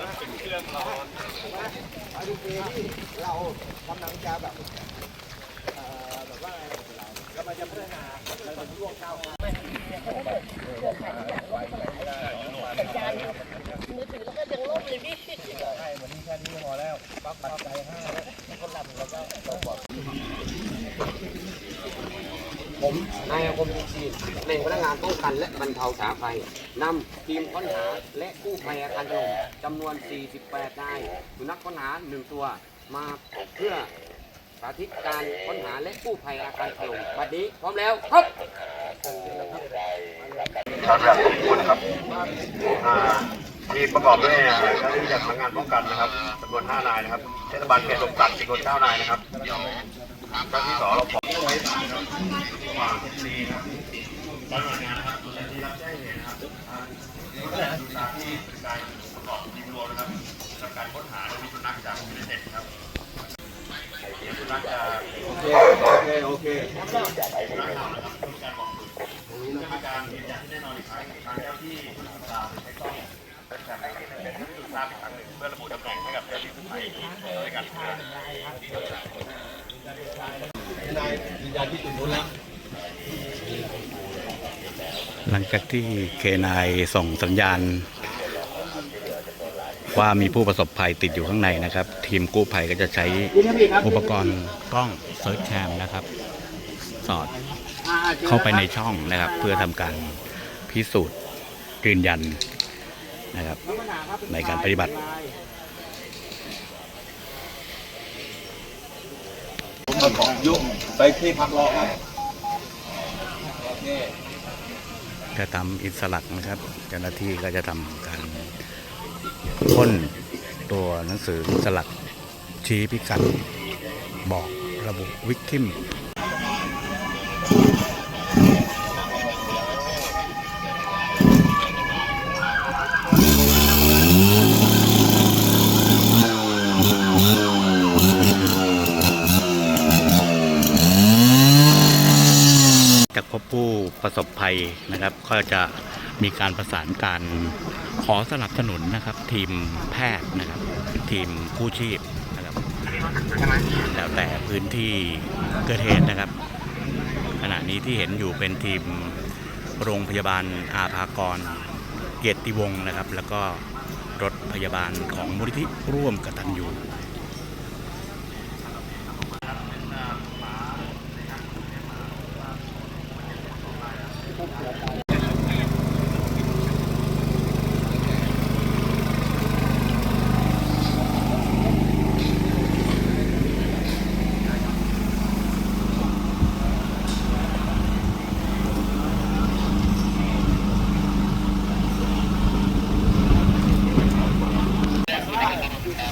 อาดูเที่เรากำลังจะแบบเอ่อแบบว่าอะไรเรากำลังจะพัฒนาเราจะร่วงก้าวมา สัญญาณมือถือแล้วก็ยังล่มเลยพี่ ใช่วันนี้แค่นี้พอแล้วปั๊บปัจจัยห้าแล้วคนลำเราก็เราบอก ผมนายอาคมดีชีในพนักงานป้องกันและบรรเทาสาภัยนำทีมค้นหาและกู้ภัยอาคารถล่มจำนวน 48 นายสุนัขค้นหา 1 ตัวมาเพื่อสาธิตการค้นหาและกู้ภัยอาคารถล่มบัดนี้พร้อมแล้วครับครับแบบทุกคนครับทีมประกอบด้วยเจ้าหน้าที่จากสำนักงานป้องกันนะครับจำนวน 5 นายนะครับเทศบาลเขตลมศัดจำนวน9นายนะครับ เจ้าที่สองเราขอไว้ทางฝ่าเทคโนโลยีครับด้านหน่วยงานนะครับส่วนที่รับแจ้งเหตุนะครับอ่าดูตามที่การประกอบทีมรวมนะครับทำการค้นหาโดยมีสุนัขจากยูเนเต็ดครับเดี๋ยวสุนัขจะโอเคโอเคโอเคสุนัขเห่านะครับมีการบอกฝึกตรงนี้จะมีการยืนยันที่แน่นอนอีกครั้งทางเจ้าที่ตามใช้กล้องเป็นแบบเป็นจุดทราบอีกครั้งหนึ่งเพื่อระบุตำแหน่งให้กับเจ้าที่กู้ภัยด้วยกันครับนายยืนยันที่จุดนู้นแล้ว หลังจากที่เคนายส่งสัญญาณ ว่ามีผู้ประสบภัยติดอยู่ข้างในนะครับ ทีมกู้ภัยก็จะใช้อุปกรณ์กล้องเซิร์ชแคมนะครับ สอดเข้าไปในช่องนะครับ เพื่อทำการพิสูจน์ยืนยันนะครับ ในการปฏิบัติ ผมมาขอยุไปที่พักรอครับจะทำอิสระนะครับเจ้าหน้าที่ก็จะทำการพ่นตัวหนังสือสลักชี้พิกัดบอกระบุวิกทิม จากพบผู้ประสบภัยนะครับ ก็จะมีการประสานการขอสนับสนุนนะครับ ทีมแพทย์นะครับ ทีมกู้ชีพนะครับแล้วแต่พื้นที่เกิดเหตุนะครับ ขณะนี้ที่เห็นอยู่เป็นทีมโรงพยาบาลอาภากร เกียรติวงศ์นะครับ แล้วก็รถพยาบาลของมูลนิธิร่วมกตัญญู ไป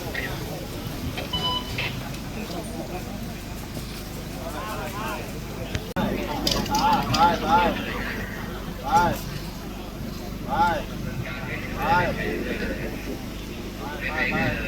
ไปไปไปไป